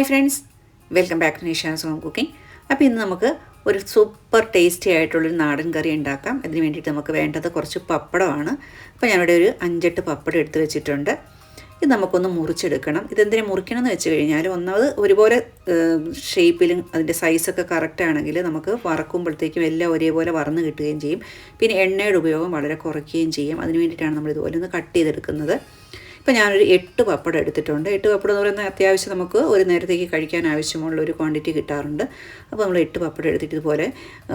Hi friends. Welcome back to Nisha's home cooking. അപ്പോൾ ഇന്ന് നമുക്ക് ഒരു സൂപ്പർ ടേസ്റ്റി ആയിട്ടുള്ളൊരു നാടൻ കറി ഉണ്ടാക്കാം. അതിന് വേണ്ടിയിട്ട് നമുക്ക് വേണ്ടത് കുറച്ച് പപ്പടമാണ്. അപ്പോൾ ഞാനിവിടെ ഒരു അഞ്ചെട്ട് പപ്പടം എടുത്ത് വെച്ചിട്ടുണ്ട്. ഇത് നമുക്കൊന്ന് മുറിച്ചെടുക്കണം. ഇതെന്തിനെ മുറിക്കണം എന്ന് വെച്ച് കഴിഞ്ഞാൽ ഒന്നാമത് ഒരുപോലെ ഷേപ്പിലും അതിന്റെ സൈസൊക്കെ കറക്റ്റ് ആണെങ്കിൽ നമുക്ക് വറക്കുമ്പോഴത്തേക്കും എല്ലാം ഒരേപോലെ വറന്ന് കിട്ടുകയും ചെയ്യും. പിന്നെ എണ്ണയുടെ ഉപയോഗം വളരെ കുറയ്ക്കുകയും ചെയ്യും. അതിന് വേണ്ടിയിട്ടാണ് നമ്മൾ ഇതുപോലെ ഒന്ന് കട്ട് ചെയ്തെടുക്കുന്നത്. ഇപ്പോൾ ഞാനൊരു എട്ട് പപ്പടം എടുത്തിട്ടുണ്ട്. എട്ട് പപ്പടം എന്ന് പറയുന്നത് അത്യാവശ്യം നമുക്ക് ഒരു നേരത്തേക്ക് കഴിക്കാൻ ആവശ്യമുള്ള ഒരു ക്വാണ്ടിറ്റി കിട്ടാറുണ്ട്. അപ്പോൾ നമ്മൾ എട്ട് പപ്പടം എടുത്തിട്ട് ഇതുപോലെ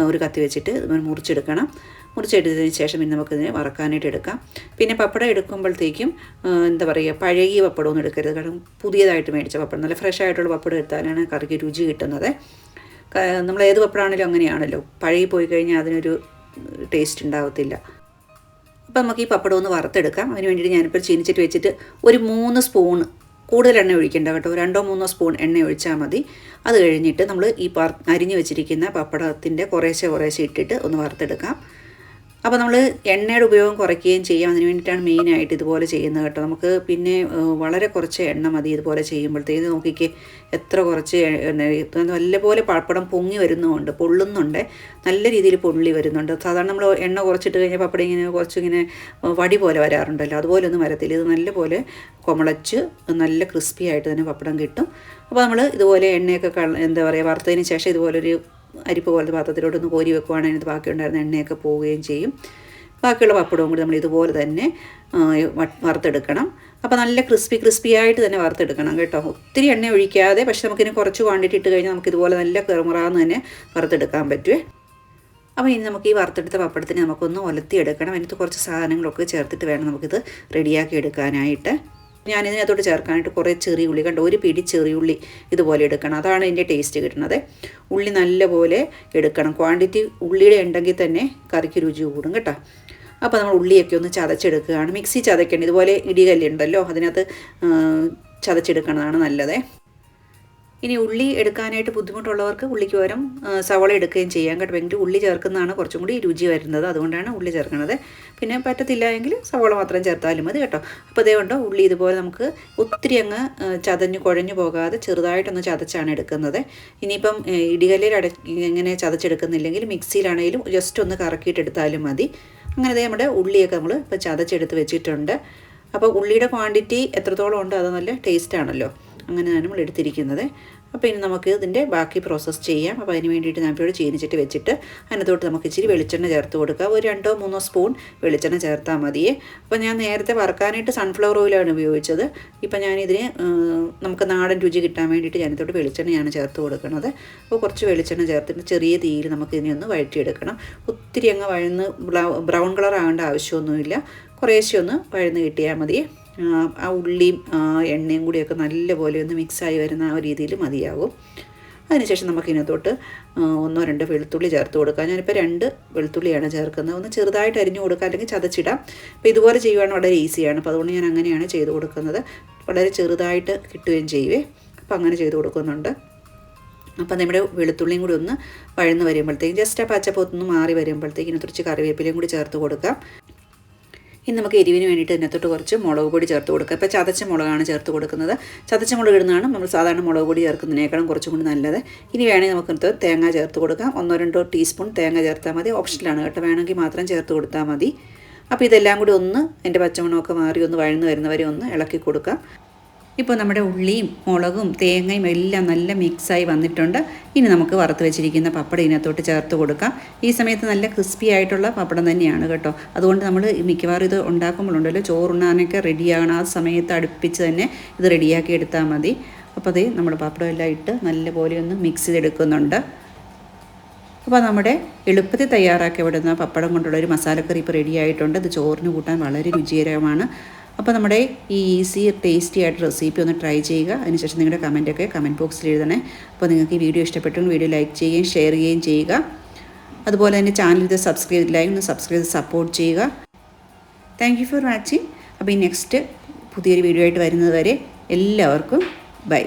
ഒരു കത്തി വെച്ചിട്ട് മുറിച്ചെടുക്കണം. മുറിച്ചെടുത്തതിന് ശേഷം പിന്നെ നമുക്കിതിനെ വറക്കാനായിട്ട് എടുക്കാം. പിന്നെ പപ്പടം എടുക്കുമ്പോഴത്തേക്കും എന്താ പറയുക പഴകിയ പപ്പടമൊന്നും എടുക്കരുത്. കാരണം പുതിയതായിട്ട് മേടിച്ച പപ്പടം നല്ല ഫ്രഷ് ആയിട്ടുള്ള പപ്പടം എടുത്താലാണ് കറിക്ക് രുചി കിട്ടുന്നത്. നമ്മൾ ഏത് പപ്പടമാണെങ്കിലും അങ്ങനെയാണല്ലോ. പഴകി പോയി കഴിഞ്ഞാൽ അതിനൊരു ടേസ്റ്റ് ഉണ്ടാകത്തില്ല അപ്പോൾ നമുക്ക് ഈ പപ്പടം ഒന്ന് വറുത്തെടുക്കാം. അതിന് വേണ്ടിയിട്ട് ഞാനിപ്പോൾ ചീനിച്ചിട്ട് വെച്ചിട്ട് ഒരു മൂന്ന് സ്പൂൺ കൂടുതൽ എണ്ണ ഒഴിക്കേണ്ട കേട്ടോ. രണ്ടോ മൂന്നോ സ്പൂൺ എണ്ണ ഒഴിച്ചാൽ മതി. അത് കഴിഞ്ഞിട്ട് നമ്മൾ ഈ അരിഞ്ഞു വെച്ചിരിക്കുന്ന പപ്പടത്തിന്റെ കുറേശ്ശെ കുറേശ്ശെ ഇട്ടിട്ട് ഒന്ന് വറുത്തെടുക്കാം. അപ്പോൾ നമ്മൾ എണ്ണയുടെ ഉപയോഗം കുറയ്ക്കുകയും ചെയ്യാം. അതിന് വേണ്ടിയിട്ടാണ് മെയിനായിട്ട് ഇതുപോലെ ചെയ്യുന്നത് കേട്ടോ. നമുക്ക് പിന്നെ വളരെ കുറച്ച് എണ്ണ മതി ഇതുപോലെ ചെയ്യുമ്പോഴത്തേക്ക്. നോക്കിക്കേ എത്ര കുറച്ച് നല്ലപോലെ പപ്പടം പൊങ്ങി വരുന്നുമുണ്ട് പൊള്ളുന്നുണ്ട്. നല്ല രീതിയിൽ പൊള്ളി വരുന്നുണ്ട്. സാധാരണ നമ്മൾ എണ്ണ കുറച്ചിട്ട് കഴിഞ്ഞാൽ പപ്പടം ഇങ്ങനെ കുറച്ചിങ്ങനെ വടി പോലെ വരാറുണ്ടല്ലോ. അതുപോലെ ഒന്നും വരത്തില്ല. ഇത് നല്ലപോലെ കുമളച്ച് നല്ല ക്രിസ്പി ആയിട്ട് തന്നെ പപ്പടം കിട്ടും. അപ്പോൾ നമ്മൾ ഇതുപോലെ എണ്ണയൊക്കെ എന്താ പറയുക വറുത്തതിന് ശേഷം ഇതുപോലൊരു അരിപ്പ് പോലത്തെ പാത്രത്തിലോട്ടൊന്ന് കോരി വെക്കുവാണെങ്കിൽ അതിനകത്ത് ബാക്കിയുണ്ടായിരുന്ന എണ്ണയൊക്കെ പോവുകയും ചെയ്യും. ബാക്കിയുള്ള പപ്പടവും കൂടി നമ്മൾ ഇതുപോലെ തന്നെ വറുത്തെടുക്കണം. അപ്പോൾ നല്ല ക്രിസ്പി ക്രിസ്പി ആയിട്ട് തന്നെ വറുത്തെടുക്കണം കേട്ടോ. ഒത്തിരി എണ്ണ ഒഴിക്കാതെ പക്ഷെ നമുക്കിനി കുറച്ച് ക്വാണ്ടിറ്റി ഇട്ട് കഴിഞ്ഞാൽ നമുക്ക് ഇതുപോലെ നല്ല കിറമുറാന്ന് തന്നെ വറുത്തെടുക്കാൻ പറ്റുമേ അപ്പോൾ ഇനി നമുക്ക് ഈ വറുത്തെടുത്ത പപ്പടത്തിന് നമുക്കൊന്ന് ഒലത്തിയെടുക്കണം. അതിനകത്ത് കുറച്ച് സാധനങ്ങളൊക്കെ ചേർത്തിട്ട് വേണം നമുക്കിത് റെഡിയാക്കി എടുക്കാനായിട്ട്. ഞാൻ ഇതിനകത്തോട്ട് ചേർക്കാനായിട്ട് കുറേ ചെറിയ ഉള്ളി കണ്ടോ? ഒരു പിടി ചെറിയ ഉള്ളി ഇതുപോലെ എടുക്കണം. അതാണ് ഇതിന്റെ ടേസ്റ്റ് കിട്ടുന്നത്. ഉള്ളി നല്ലപോലെ എടുക്കണം. ക്വാണ്ടിറ്റി ഉള്ളിയുടെ ഉണ്ടെങ്കിൽ തന്നെ കറിക്ക് രുചി കൂടും കേട്ടോ. അപ്പോൾ നമ്മൾ ഉള്ളിയൊക്കെ ഒന്ന് ചതച്ചെടുക്കുകയാണ്. മിക്സി ചതയ്ക്കേണ്ടത് ഇതുപോലെ ഇടികല്ലുണ്ടല്ലോ അതിനകത്ത് ചതച്ചെടുക്കുന്നതാണ് നല്ലത്. ഇനി ഉള്ളി എടുക്കാനായിട്ട് ബുദ്ധിമുട്ടുള്ളവർക്ക് ഉള്ളിക്ക് പകരം സവള എടുക്കുകയും ചെയ്യാം കേട്ടോ. എങ്കിൽ ഉള്ളി ചേർക്കുന്നതാണ് കുറച്ചും കൂടി രുചി വരുന്നത്. അതുകൊണ്ടാണ് ഉള്ളി ചേർക്കുന്നത്. പിന്നെ പറ്റത്തില്ല എങ്കിൽ സവള മാത്രം ചേർത്താലും മതി കേട്ടോ. അപ്പോൾ അതേകൊണ്ട് ഉള്ളി ഇതുപോലെ നമുക്ക് ഒത്തിരി അങ്ങ് ചതഞ്ഞ് കുഴഞ്ഞു പോകാതെ ചെറുതായിട്ടൊന്ന് ചതച്ചാണ് എടുക്കുന്നത്. ഇനിയിപ്പം ഇടികല്ലിൽ അട ഇങ്ങനെ ചതച്ചെടുക്കുന്നില്ലെങ്കിൽ മിക്സിയിലാണെങ്കിലും ജസ്റ്റ് ഒന്ന് കറക്കിയിട്ടെടുത്താലും മതി. അങ്ങനെ നമ്മുടെ ഉള്ളിയൊക്കെ നമ്മൾ ഇപ്പോൾ ചതച്ചെടുത്ത് വെച്ചിട്ടുണ്ട്. അപ്പോൾ ഉള്ളിയുടെ ക്വാണ്ടിറ്റി എത്രത്തോളം ഉണ്ട് അത് നല്ല ടേസ്റ്റ് ആണല്ലോ. അങ്ങനെയാണ് നമ്മൾ എടുത്തിരിക്കുന്നത്. അപ്പോൾ ഇനി നമുക്ക് ഇതിന്റെ ബാക്കി പ്രോസസ്സ് ചെയ്യാം. അപ്പോൾ അതിന് വേണ്ടിയിട്ട് ഞാൻ ഇപ്പോൾ ചീനിച്ചിട്ട് വെച്ചിട്ട് അതിനകത്തോട്ട് നമുക്ക് ഇച്ചിരി വെളിച്ചെണ്ണ ചേർത്ത് കൊടുക്കുക ഒരു രണ്ടോ മൂന്നോ സ്പൂൺ വെളിച്ചെണ്ണ ചേർത്താൽ മതിയേ. അപ്പോൾ ഞാൻ നേരത്തെ വറുക്കാനായിട്ട് സൺഫ്ലവർ ഓയിലാണ് ഉപയോഗിച്ചത്. ഇപ്പോൾ ഞാനിതിന് നമുക്ക് നാടൻ രുചി കിട്ടാൻ വേണ്ടിയിട്ട് ഞാനിതോട്ട് വെളിച്ചെണ്ണയാണ് ചേർത്ത് കൊടുക്കുന്നത്. അപ്പോൾ കുറച്ച് വെളിച്ചെണ്ണ ചേർത്തിട്ട് ചെറിയ തീയിൽ നമുക്ക് ഇതിനെ ഒന്ന് വഴറ്റിയെടുക്കണം. ഒത്തിരി അങ്ങ് വഴന്ന് ബ്രൗൺ കളർ ആവേണ്ട ആവശ്യമൊന്നുമില്ല. കുറേശ്ശെ ഒന്ന് വഴന്ന് കിട്ടിയാൽ മതിയേ. ആ ഉള്ളിയും എണ്ണയും കൂടിയൊക്കെ നല്ലപോലെ ഒന്ന് മിക്സായി വരുന്ന ആ രീതിയിൽ മതിയാകും. അതിനുശേഷം നമുക്ക് ഇതിനകത്തോട്ട് ഒന്നോ രണ്ടോ വെളുത്തുള്ളി ചേർത്ത് കൊടുക്കാം. ഞാനിപ്പോൾ രണ്ട് വെളുത്തുള്ളിയാണ് ചേർക്കുന്നത്. ഒന്ന് ചെറുതായിട്ട് അരിഞ്ഞു കൊടുക്കുക അല്ലെങ്കിൽ ചതച്ചിടാം. അപ്പോൾ ഇതുപോലെ ചെയ്യുവാണെങ്കിൽ വളരെ ഈസിയാണ്. അപ്പോൾ അതുകൊണ്ട് ഞാൻ അങ്ങനെയാണ് ചെയ്ത് കൊടുക്കുന്നത്. വളരെ ചെറുതായിട്ട് കിട്ടുകയും ചെയ്യുവേ. അപ്പോൾ അങ്ങനെ ചെയ്ത് കൊടുക്കുന്നുണ്ട്. അപ്പം നമ്മുടെ വെളുത്തുള്ളിയും കൂടി ഒന്ന് വഴന്ന് വരുമ്പോഴത്തേക്കും ജസ്റ്റ് ആ പച്ചപ്പൊത്തൊന്ന് മാറി വരുമ്പോഴത്തേക്കും കുറച്ച് കറിവേപ്പിലയും കൂടി ചേർത്ത് കൊടുക്കാം. ഇനി നമുക്ക് എരിവിന് വേണ്ടിയിട്ട് ഇതിനകത്തോട്ട് കുറച്ച് മുളക് പൊടി ചേർത്ത് കൊടുക്കുക. ഇപ്പോൾ ചതച്ച മുളകാണ് ചേർത്ത് കൊടുക്കുന്നത്. ചതച്ച മുളക് ഇടുന്നതാണ് നമ്മൾ സാധാരണ മുളക് പൊടി ചേർക്കുന്നതിനേക്കാളും കുറച്ചും കൂടി നല്ലത്. ഇനി വേണമെങ്കിൽ നമുക്ക് തേങ്ങ ചേർത്ത് കൊടുക്കാം. ഒന്നോ രണ്ടോ ടീസ്പൂൺ തേങ്ങ ചേർത്താൽ മതി. ഓപ്ഷനിലാണ് കേട്ടോ. വേണമെങ്കിൽ മാത്രം ചേർത്ത് കൊടുത്താൽ മതി. അപ്പോൾ ഇതെല്ലാം കൂടി ഒന്ന് എന്റെ പച്ചമണമൊക്കെ മാറി ഒന്ന് വഴന്ന് വരുന്നവരെ ഒന്ന് ഇളക്കി കൊടുക്കാം. ഇപ്പോൾ നമ്മുടെ ഉള്ളിയും മുളകും തേങ്ങയും എല്ലാം നല്ല മിക്സായി വന്നിട്ടുണ്ട്. ഇനി നമുക്ക് വറുത്ത് വെച്ചിരിക്കുന്ന പപ്പടം ഇതിനകത്തോട്ട് ചേർത്ത് കൊടുക്കാം. ഈ സമയത്ത് നല്ല ക്രിസ്പി ആയിട്ടുള്ള പപ്പടം തന്നെയാണ് കേട്ടോ. അതുകൊണ്ട് നമ്മൾ മിക്കവാറും ഇത് ഉണ്ടാക്കുമ്പോഴുണ്ടല്ലോ. ചോറുണ്ണാനൊക്കെ റെഡിയാകണം ആ സമയത്ത് അടുപ്പിച്ച് തന്നെ ഇത് റെഡിയാക്കി എടുത്താൽ മതി. അപ്പോൾ അത് നമ്മുടെ പപ്പടം എല്ലാം ഇട്ട് നല്ലപോലെ ഒന്ന് മിക്സ് ചെയ്തെടുക്കുന്നുണ്ട്. അപ്പോൾ നമ്മുടെ എളുപ്പത്തിൽ തയ്യാറാക്കി വിടുന്ന പപ്പടം കൊണ്ടുള്ള ഒരു മസാലക്കറി ഇപ്പോൾ റെഡി ആയിട്ടുണ്ട്. ഇത് ചോറിന് കൂട്ടാൻ വളരെ രുചികരമാണ്. അപ്പോൾ നമ്മുടെ ഈ ഈസി ടേസ്റ്റി ആയിട്ട് റെസിപ്പി ഒന്ന് ട്രൈ ചെയ്യുക. അതിനുശേഷം നിങ്ങളുടെ കമന്റൊക്കെ കമന്റ് ബോക്സിൽ എഴുതണേ. അപ്പോൾ നിങ്ങൾക്ക് ഈ വീഡിയോ ഇഷ്ടപ്പെട്ടെങ്കിൽ വീഡിയോ ലൈക്ക് ചെയ്യുകയും ഷെയർ ചെയ്യുകയും ചെയ്യുക. അതുപോലെ തന്നെ ചാനൽ ഇത് സബ്സ്ക്രൈബ് ചെയ്തില്ലായി ഒന്ന് സബ്സ്ക്രൈബ് ചെയ്ത് സപ്പോർട്ട് ചെയ്യുക. താങ്ക് യു ഫോർ വാച്ചിങ് അപ്പോൾ ഈ നെക്സ്റ്റ് പുതിയൊരു വീഡിയോ ആയിട്ട് വരുന്നത് വരെ എല്ലാവർക്കും ബൈ